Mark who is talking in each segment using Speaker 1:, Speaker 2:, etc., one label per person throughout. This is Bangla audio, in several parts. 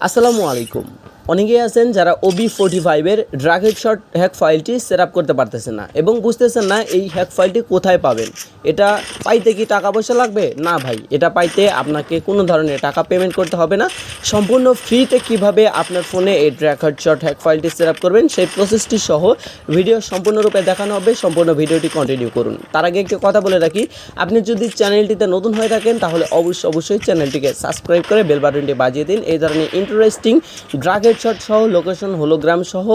Speaker 1: আসসালামু আলাইকুম। অনেকেই আছেন যারা ওবি ফোর্টি ফাইভের ড্রাগ হেডশট হ্যাক ফাইলটি সেট আপ করতে পারতেছেন না এবং বুঝতেছেন না এই হ্যাক ফাইলটি কোথায় পাবেন। এটা পাইতে কি টাকা পয়সা লাগবে? না ভাই, এটা পাইতে আপনাকে কোনো ধরনের টাকা পেমেন্ট করতে হবে না। সম্পূর্ণ ফ্রিতে কীভাবে আপনার ফোনে এই ড্রাগ হেডশট হ্যাক ফাইলটি সেট আপ করবেন, সেই প্রসেসটি সহ ভিডিও সম্পূর্ণরূপে দেখানো হবে, সম্পূর্ণ ভিডিওটি কন্টিনিউ করুন। তার আগে একটি কথা বলে রাখি, আপনি যদি চ্যানেলটিতে নতুন হয়ে থাকেন, তাহলে অবশ্যই অবশ্যই চ্যানেলটিকে সাবস্ক্রাইব করে বেল বাটনটি বাজিয়ে দিন। এই ধরনের ইন্টারেস্টিং ড্রাগ হেডশট সহ লোকেশন হোলোগ্রাম সহ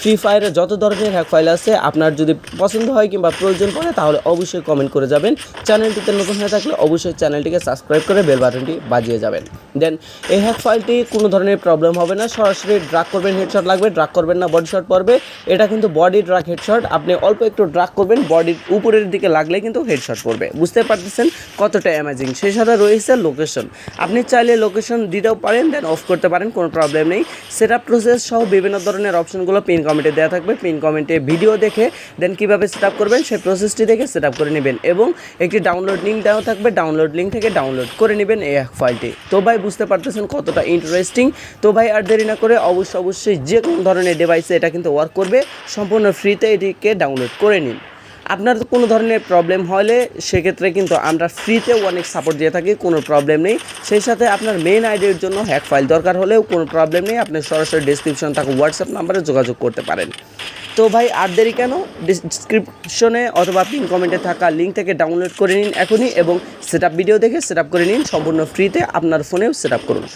Speaker 1: ফ্রি ফায়ারের যত ধরনের হ্যাক ফাইল আছে, আপনার যদি পছন্দ হয় কিংবা প্রয়োজন পড়ে, তাহলে অবশ্যই কমেন্ট করে যাবেন। চ্যানেলটিতে নতুন হয়ে থাকলে অবশ্যই চ্যানেলটিকে সাবস্ক্রাইব করে বেল বাটনটি বাজিয়ে যাবেন। দেন এই হ্যাক ফাইলটি কোনো ধরনের প্রবলেম হবে না। সরাসরি ড্রাগ করবেন হেডশট লাগবে ড্রাগ করবেন না বডি শট পড়বে। এটা কিন্তু বডি ড্রাগ হেডশট আপনি অল্প একটু ড্রাগ করবেন বডির উপরের দিকে লাগলে কিন্তু হেডশট পড়বে। বুঝতে পারতেছেন কতটা অ্যামাজিং সেই সাথে রয়েছে লোকেশন আপনি চাইলে লোকেশন দিতেও পারেন দেন অফ করতে পারেন, কোনো প্রবলেম নেই। সেট আপ প্রসেস সহ বিভিন্ন ধরনের অপশনগুলো পিন কমেন্টে দেওয়া থাকবে। পিন কমেন্টে ভিডিও দেখে দেন কীভাবে সেট করবেন, সেই প্রসেসটি দেখে সেট করে নেবেন এবং একটি ডাউনলোড লিঙ্ক দেওয়া থাকবে। ডাউনলোড লিঙ্ক থেকে ডাউনলোড করে নেবেন এই এক ফাইলটি তো ভাই, বুঝতে পারতেছেন কতটা ইন্টারেস্টিং তো ভাই, আর দেরি না করে অবশ্যই অবশ্যই যে কোনো ধরনের ডিভাইসে এটা কিন্তু ওয়ার্ক করবে। সম্পূর্ণ ফ্রিতে এটিকে ডাউনলোড করে নিন। আপনার কোনো ধরনের প্রবলেম হলে সেক্ষেত্রে কিন্তু আমরা ফ্রিতেও অনেক সাপোর্ট দিয়ে থাকি, কোনো প্রবলেম নেই। সেই সাথে আপনার মেন আইডির জন্য হ্যাক ফাইল দরকার হলেও কোনো প্রবলেম নেই। আপনি সরাসরি ডিসক্রিপশন থাকা হোয়াটসঅ্যাপ নাম্বারে যোগাযোগ করতে পারেন। তো ভাই, আর দেরি কেন? ডিসক্রিপশনে অথবা পিন কমেন্টে থাকা লিঙ্ক থেকে ডাউনলোড করে নিন এখনই এবং সেট ভিডিও দেখে সেট করে নিন। সম্পূর্ণ ফ্রিতে আপনার ফোনেও সেট করুন।